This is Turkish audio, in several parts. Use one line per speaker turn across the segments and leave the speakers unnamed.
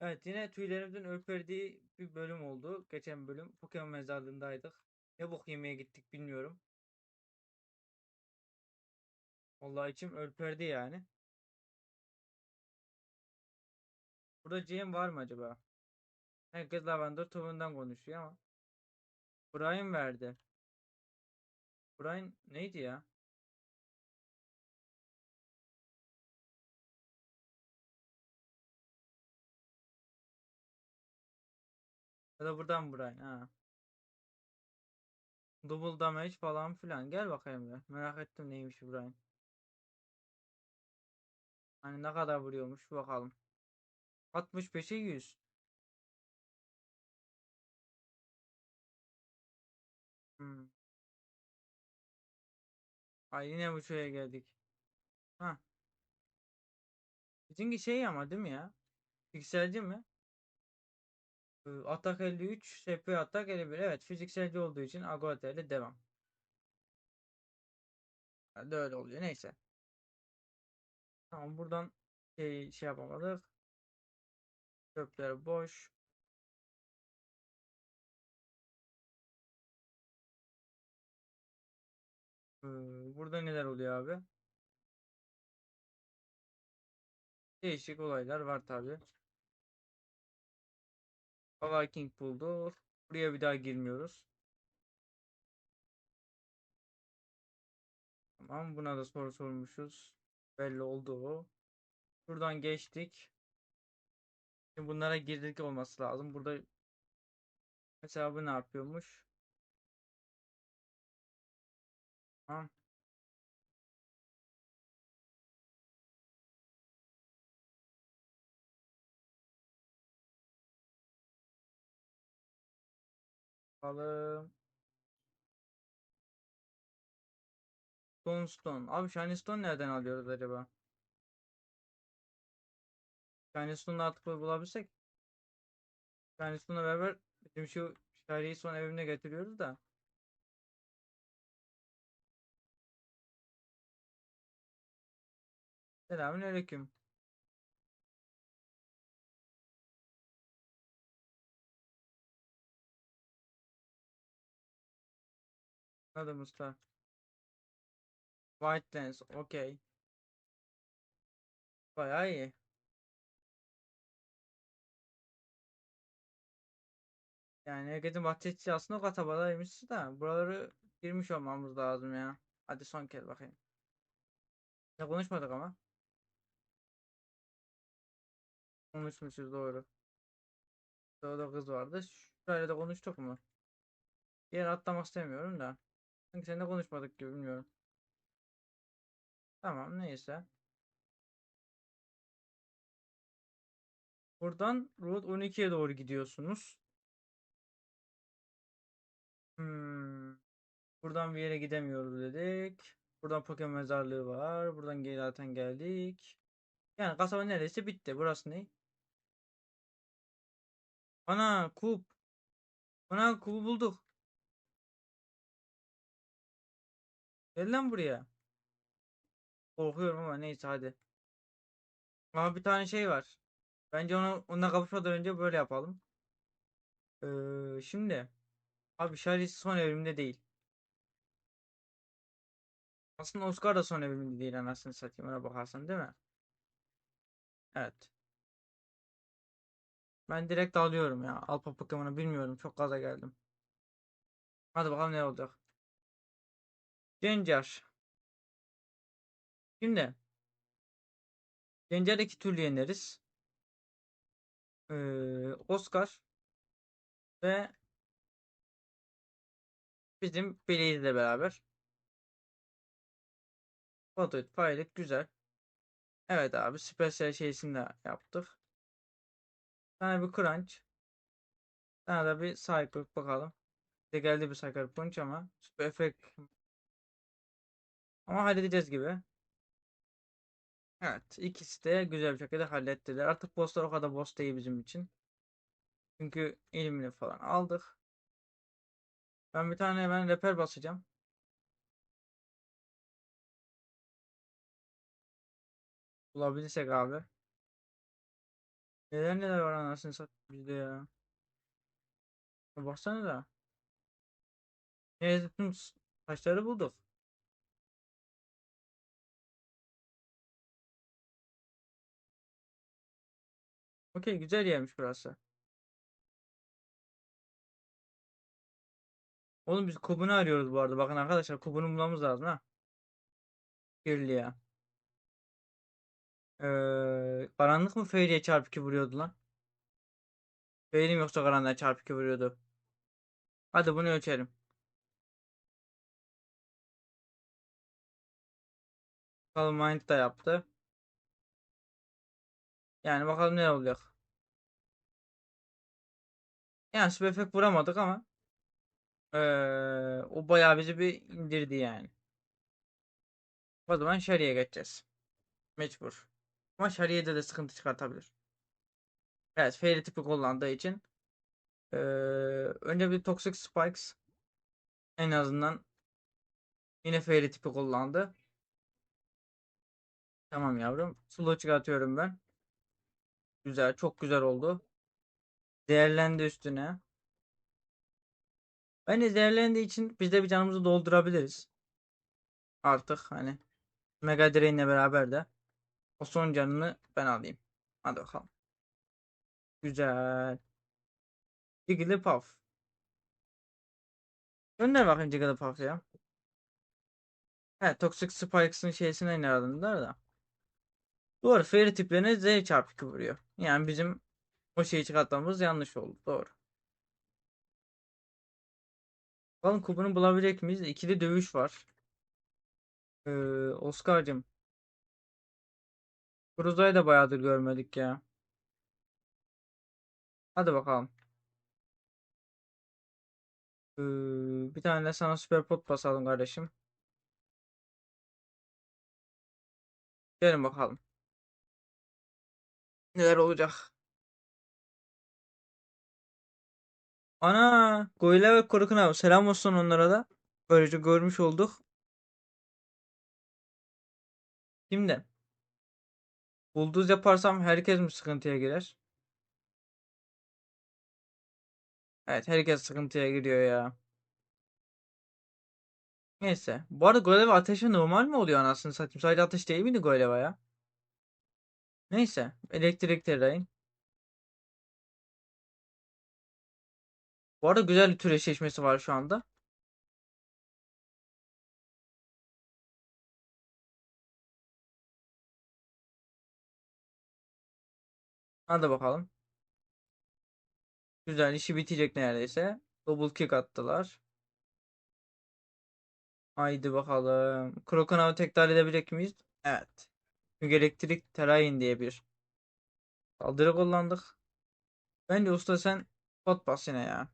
Evet yine tüylerimizin ürperdiği bir bölüm oldu. Geçen bölüm Pokemon mezarlığındaydık. Ne bok yemeye gittik bilmiyorum. Vallahi içim ürperdi yani. Burada GM var mı acaba? Herkes Lavender tohumından konuşuyor ama. Brian verdi. Brian neydi ya? Ya da buradan Brian ha. Double damage falan filan. Gel bakayım ya. Merak ettim neymiş Brian. Hani ne kadar vuruyormuş bakalım. 65'e 100. Hmm. Ay yine bu şeye geldik. Ha. Bizimki şey ama değil mi ya? Pikselci mi? Atak 53, SP atak 51. Evet fizikselci olduğu için Agota ile devam. Hadi öyle oluyor. Neyse. Tamam buradan şey, şey yapamadık. Çöpler boş. Ee, burada neler oluyor abi? Değişik olaylar var tabi. Viking bulduk. Buraya bir daha girmiyoruz. Tamam buna da soru sormuşuz. Belli oldu. Buradan geçtik. Şimdi bunlara girdik olması lazım. Burada mesela bu ne yapıyormuş? Tamam. Bakalım. Stone Abi Shiny Stone nereden alıyoruz acaba? Shiny Stone'u artık bulabilsek. Shiny Stone'la beraber bizim şu Shiny'yi son evine getiriyoruz da. Selamünaleyküm. Anladım usta. White Lens. Okey. Bayağı iyi. Yani herkesin bahçesi aslında o kasabadaymış da buraları girmiş olmamız lazım ya. Hadi son kez bakayım. Ne konuşmadık ama. Konuşmuşuz doğru. Orada kız vardı. Şöyle de konuştuk mu? Yer atlamak istemiyorum da. Sanki seninle konuşmadık gibi bilmiyorum. Tamam neyse. Buradan Route 12'ye doğru gidiyorsunuz. Hmm. Buradan bir yere gidemiyoruz dedik. Buradan Pokemon mezarlığı var. Buradan geri zaten geldik. Yani kasaba neredeyse bitti. Burası ne? Ana kup. Ana kubu bulduk. Gel lan buraya. Korkuyorum ama neyse hadi. Ama bir tane şey var. Bence onu onunla kapışmadan önce böyle yapalım. Ee, şimdi abi Charlie son evrimde değil. Aslında Oscar da son evrimde değil anasını satayım ona bakarsan değil mi? Evet. Ben direkt alıyorum ya. Alpa Pokemon'u bilmiyorum. Çok gaza geldim. Hadi bakalım ne olacak. Cencar. Şimdi. Cencar iki türlü yeneriz. Ee, Oscar ve bizim Blaze ile beraber. Batıt, Pilot güzel. Evet abi Special şeysini de yaptık. Sana bir Crunch. Sana da bir Cycle bakalım. De geldi bir Cycle Punch ama Super Effect ama halledeceğiz gibi. Evet ikisi de güzel bir şekilde hallettiler. Artık bosslar o kadar boss değil bizim için. Çünkü elimini falan aldık. Ben bir tane hemen reper basacağım. Bulabilirsek abi. Neler neler var anasını satayım bizde ya. Baksana da. Neyse tüm taşları bulduk. Okey güzel yermiş burası. Oğlum biz kubunu arıyoruz bu arada. Bakın arkadaşlar kubunu bulmamız lazım ha. Kirliye. Ee, karanlık mı Fairy'e çarpı 2 vuruyordu lan? Mi yoksa karanlığa çarpı 2 vuruyordu? Hadi bunu ölçelim. Bakalım Mind da yaptı. Yani bakalım ne olacak. Yani süper vuramadık ama ee, o bayağı bizi bir indirdi yani. O zaman Sherry'e geçeceğiz. Mecbur. Ama Sherry'de de sıkıntı çıkartabilir. Evet Fairy tipi kullandığı için ee, önce bir Toxic Spikes en azından yine Fairy tipi kullandı. Tamam yavrum. Slow çıkartıyorum ben. Güzel. Çok güzel oldu. Değerlendi üstüne. Bence değerlendiği için biz de bir canımızı doldurabiliriz. Artık hani Mega Drain'le beraber de o son canını ben alayım. Hadi bakalım. Güzel. Jigglypuff. Gönder bakayım Jigglypuff ya. He Toxic Spikes'ın şeysine aynı aradılar da. Doğru. Fairy tiplerine Z çarpı 2 vuruyor. Yani bizim o şeyi çıkartmamız yanlış oldu. Doğru. Bakalım kubunu bulabilecek miyiz? İkili dövüş var. Ee, Oscar'cım. Cruza'yı da bayağıdır görmedik ya. Hadi bakalım. Ee, bir tane de sana süper pot basalım kardeşim. Gelin bakalım. Neler olacak? Ana! Goyle ve Korukun abi. Selam olsun onlara da. Böylece görmüş olduk. Şimdi. Bulduz yaparsam herkes mi sıkıntıya girer? Evet herkes sıkıntıya giriyor ya. Neyse. Bu arada Goleva ateşi normal mi oluyor anasını satayım? Sadece ateş değil miydi Goleva ya? Neyse. Elektrik terayın. Bu arada güzel bir tür eşleşmesi var şu anda. Hadi bakalım. Güzel işi bitecek neredeyse. Double kick attılar. Haydi bakalım. Krokonav'ı tekrar edebilecek miyiz? Evet. Elektrik terayin diye bir saldırı kullandık. Bence usta sen pot bas yine ya.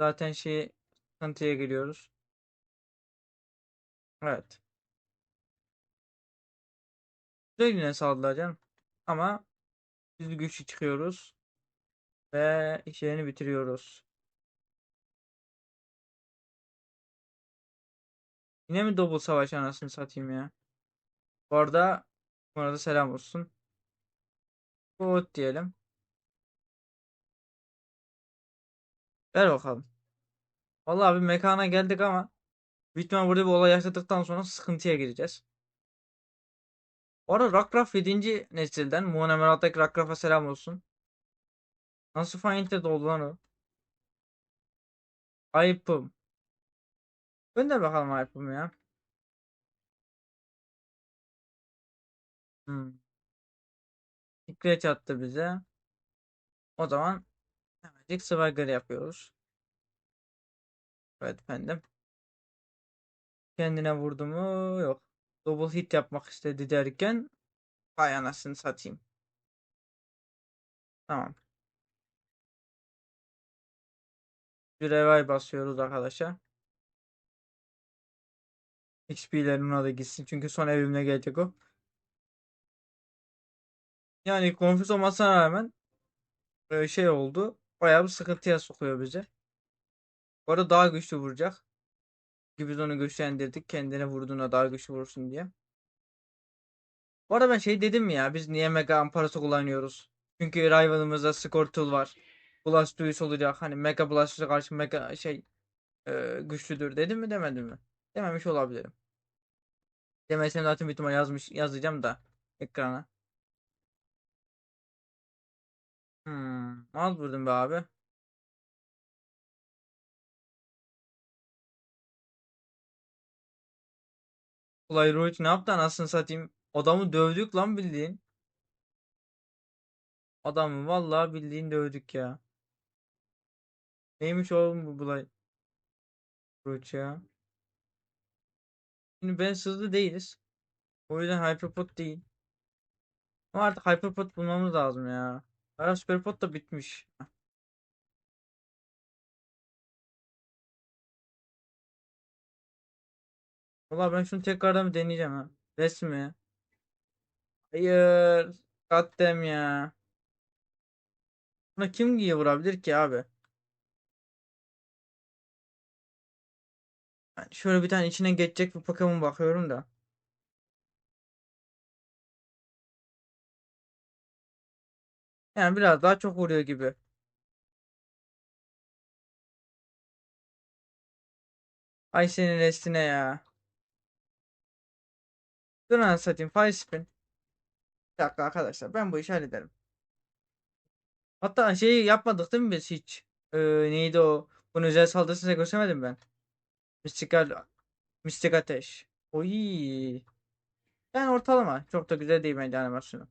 Zaten şey sıkıntıya giriyoruz. Evet. Güzel yine saldırı canım. Ama biz güçlü çıkıyoruz. Ve işlerini bitiriyoruz. Yine mi double savaş anasını satayım ya. Bu arada bu arada selam olsun. Good diyelim. Ver bakalım. Vallahi bir mekana geldik ama ihtimal burada bir olay yaşadıktan sonra sıkıntıya gireceğiz. Bu arada Rockruff 7. nesilden. Muhtemelen Rockruff'a selam olsun. Nasıl Fiend'de oldu lan o? Ayıpım. Gönder bakalım ayıpım ya. Hmm. Scratch attı bize. O zaman hemencik Swagger yapıyoruz. Evet efendim. Kendine vurdu mu? Yok. Double hit yapmak istedi derken vay anasını satayım. Tamam. Bir revive basıyoruz arkadaşlar. XP'lerin ona da gitsin. Çünkü son evimle gelecek o. Yani konfüz olmasına rağmen e, şey oldu. Bayağı bir sıkıntıya sokuyor bizi. Bu arada daha güçlü vuracak. Çünkü biz onu güçlendirdik. Kendine vurduğuna daha güçlü vursun diye. Bu arada ben şey dedim mi ya biz niye Mega Amparası kullanıyoruz? Çünkü Rival'ımızda Squirtle var. Blastoise olacak. Hani Mega Blastouse'a karşı Mega şey e, güçlüdür dedim mi demedim mi? Dememiş olabilirim. Demesem zaten bitime yazmış yazacağım da ekrana. Hmm, al vurdum be abi. Olay Roach ne yaptı anasını satayım? Adamı dövdük lan bildiğin. Adamı vallahi bildiğin dövdük ya. Neymiş oğlum bu Bulay Roach ya? Şimdi ben hızlı değiliz. O yüzden Hyperpod değil. Ama artık Hyperpod bulmamız lazım ya. Superpod da bitmiş. Valla ben şunu tekrardan bir deneyeceğim ha. Resmi. Hayır. Goddamn ya. Buna kim giye vurabilir ki abi? Yani şöyle bir tane içine geçecek bir Pokemon bakıyorum da. Yani biraz daha çok vuruyor gibi. Ay senin restine ya. Dur anasını satayım. Fire spin. Bir dakika arkadaşlar ben bu işi hallederim. Hatta şeyi yapmadık değil mi biz hiç? Ee, neydi o? Bunun özel saldırısını göstermedim ben. Mistikal, mistik ateş. Oy. Yani ortalama. Çok da güzel değil bence animasyonu.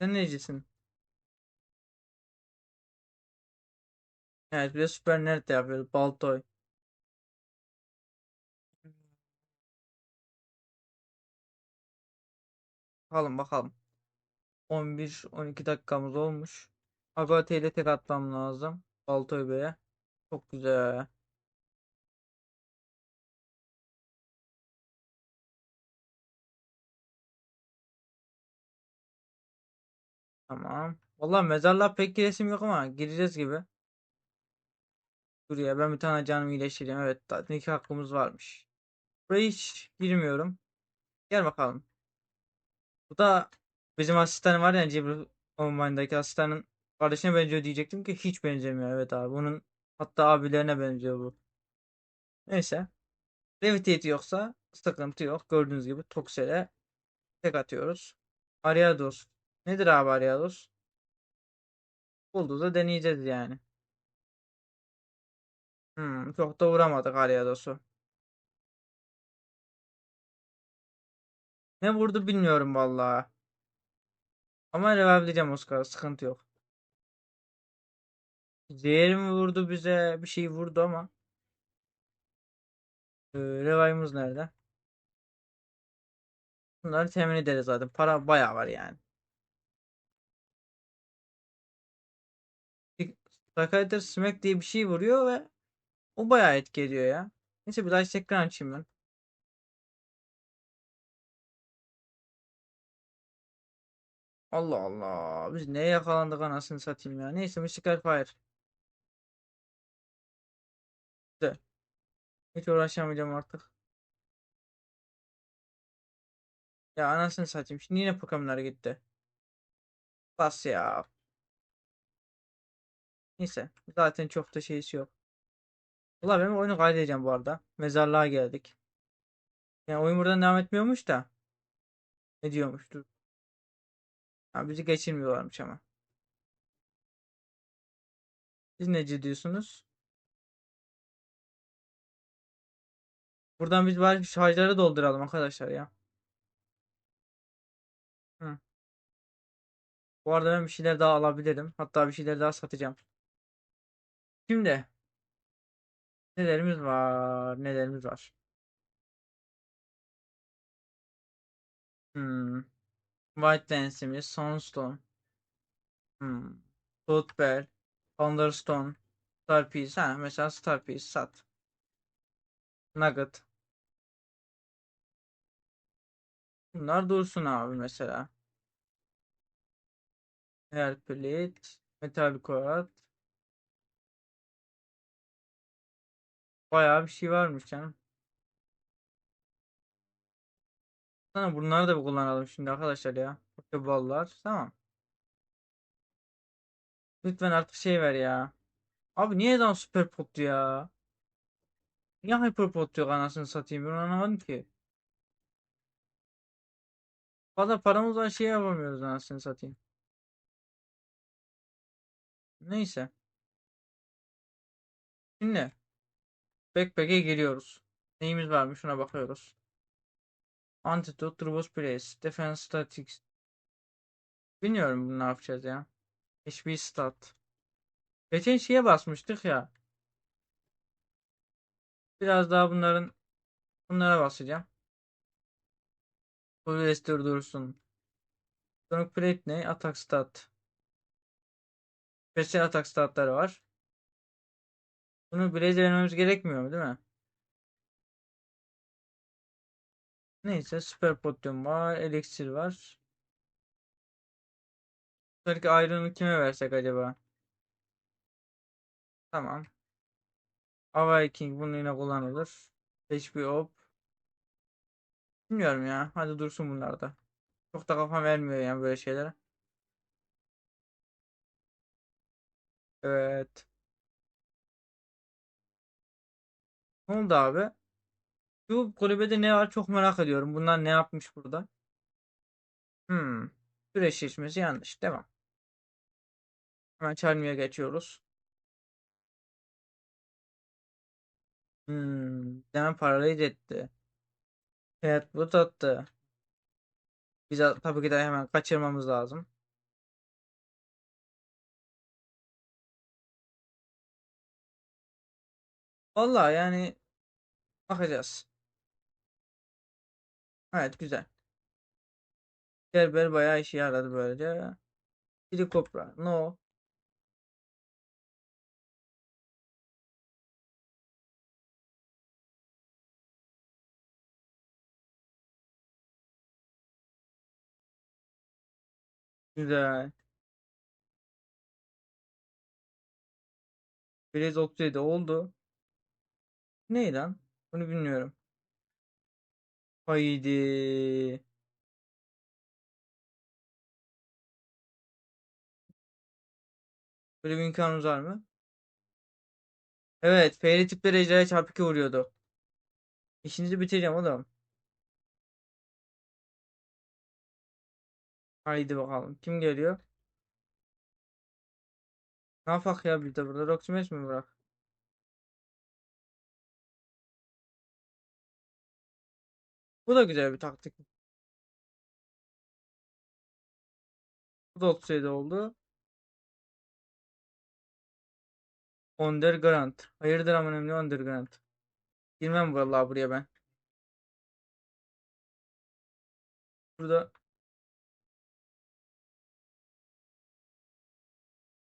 Sen ne diyeceksin? Evet bir de Super Nerd de yapıyoruz. Baltoy. Bakalım bakalım. 11-12 dakikamız olmuş. Agate ile tek atmam lazım. Baltoy Bey'e. Çok güzel. Tamam. Vallahi mezarlığa pek giresim yok ama gireceğiz gibi. Dur ya ben bir tane canımı iyileştireyim. Evet iki hakkımız varmış. Buraya hiç girmiyorum. Gel bakalım. Bu da bizim asistan var ya Cibri Online'daki asistanın kardeşine benziyor diyecektim ki hiç benzemiyor. Evet abi bunun hatta abilerine benziyor bu. Neyse. Levitate yoksa sıkıntı yok. Gördüğünüz gibi Toxel'e tek atıyoruz. Ariados. Nedir abi Ariados? Buldu da deneyeceğiz yani. Hmm, çok da vuramadık Ariados'u. Ne vurdu bilmiyorum vallahi. Ama revive'leyeceğim Oscar'ı. Sıkıntı yok. Zehir mi vurdu bize? Bir şey vurdu ama. Ee, revive'ımız nerede? Bunları temin ederiz zaten. Para bayağı var yani. Psychiater Smack diye bir şey vuruyor ve o bayağı etki ediyor ya. Neyse bir daha tekrar açayım ben. Allah Allah. Biz neye yakalandık anasını satayım ya. Neyse Mystical Fire. Güzel. Hiç uğraşamayacağım artık. Ya anasını satayım. Şimdi yine Pokemon'lar gitti. Bas ya. Neyse. Zaten çok da şeysi yok. Ulan ben oyunu kaydedeceğim bu arada. Mezarlığa geldik. Yani oyun buradan devam etmiyormuş da. Ne diyormuş? Dur. Ha, bizi geçirmiyorlarmış ama. Siz nece diyorsunuz? Buradan biz bari şarjları dolduralım arkadaşlar ya. Hı. Bu arada ben bir şeyler daha alabilirim. Hatta bir şeyler daha satacağım. Şimdi nelerimiz var? Nelerimiz var? Hmm. White Lance'imiz, Sunstone. Hmm. Toothbell, Thunderstone, Star Piece. Ha, mesela Star Piece sat. Nugget. Bunlar dursun abi mesela. Plate, Metal Coat. Bayağı bir şey varmış canım. Sana bunları da bir kullanalım şimdi arkadaşlar ya. Pokeballar. Tamam. Lütfen artık şey ver ya. Abi niye dan süper pot ya? Niye hyper pot yok anasını satayım ben anlamadım ki. Fazla paramız var şey yapamıyoruz anasını satayım. Neyse. Şimdi Backpack'e geliyoruz. Neyimiz varmış şuna bakıyoruz. Antidote, Turbos Place, Defense Statics. Bilmiyorum bunu ne yapacağız ya. HP Stat. Geçen şeye basmıştık ya. Biraz daha bunların bunlara basacağım. Restore dursun. Sonic Plate ne? Attack Stat. Special Attack Statları var. Bunu Blaze vermemiz gerekmiyor mu değil mi? Neyse Super Potion var. Elixir var. Belki Iron'u kime versek acaba? Tamam. Awakening bunu yine kullanılır. HP Op. Bilmiyorum ya. Hadi dursun bunlar da. Çok da kafam vermiyor yani böyle şeylere. Evet. Ne oldu abi? Şu kulübede ne var çok merak ediyorum. Bunlar ne yapmış burada? Hmm. Süreç şişmesi yanlış. Devam. Hemen çarmıya geçiyoruz. Hmm. Hemen parayı etti. Evet bu attı. Biz tabii ki de hemen kaçırmamız lazım. Vallahi yani bakacağız. Evet güzel. Gerber bayağı işe yaradı böylece. Helikopter. No. Güzel. Biraz 37 oldu. Ne lan? Bunu bilmiyorum. Haydi. Böyle bir imkanımız var mı? Evet. Feyli tipleri ejderha çarpı 2 vuruyordu. İşinizi bitireceğim oğlum. Haydi bakalım. Kim geliyor? Ne yapak ya bir de burada? Roxymex mi bırak? Bu da güzel bir taktik. Bu da 37 oldu. Underground. Hayırdır aman önemli Underground. Girmem vallahi buraya ben. Burada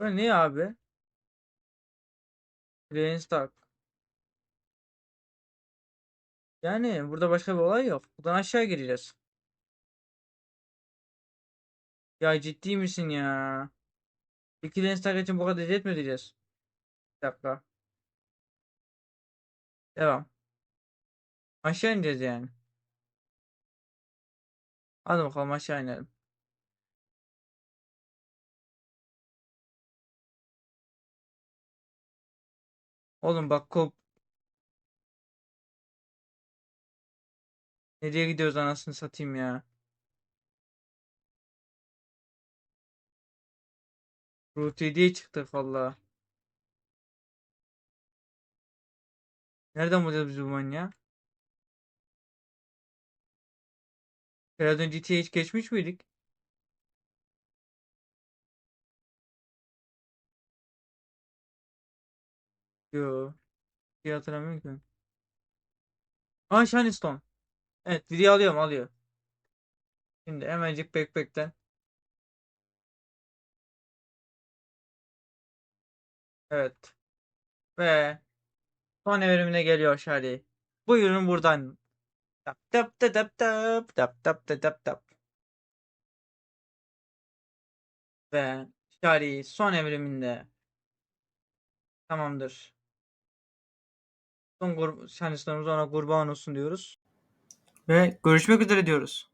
Böyle ne abi? Stark. Yani burada başka bir olay yok. Buradan aşağı gireceğiz. Ya ciddi misin ya? İki Rainstark için bu kadar jet mi ödeyeceğiz? Bir dakika. Devam. Aşağı ineceğiz yani. Hadi bakalım aşağı inelim. Oğlum bak kop. Nereye gidiyoruz anasını satayım ya. Route 7'ye çıktık valla. Nereden bulacağız biz bu manyağı? Biraz önce GT'ye hiç geçmiş miydik? Yo. Bir hatırlamıyorum ki. Aa Shiny Stone. Evet video alıyorum alıyor. Şimdi hemencik backpack'ten. Evet. Ve son evrimine geliyor Shari. Buyurun buradan. Tap tap tap tap tap tap tap tap tap tap. Ve Shari son evriminde. Tamamdır. Son grup şanslarımız ona kurban olsun diyoruz. Ve görüşmek üzere diyoruz.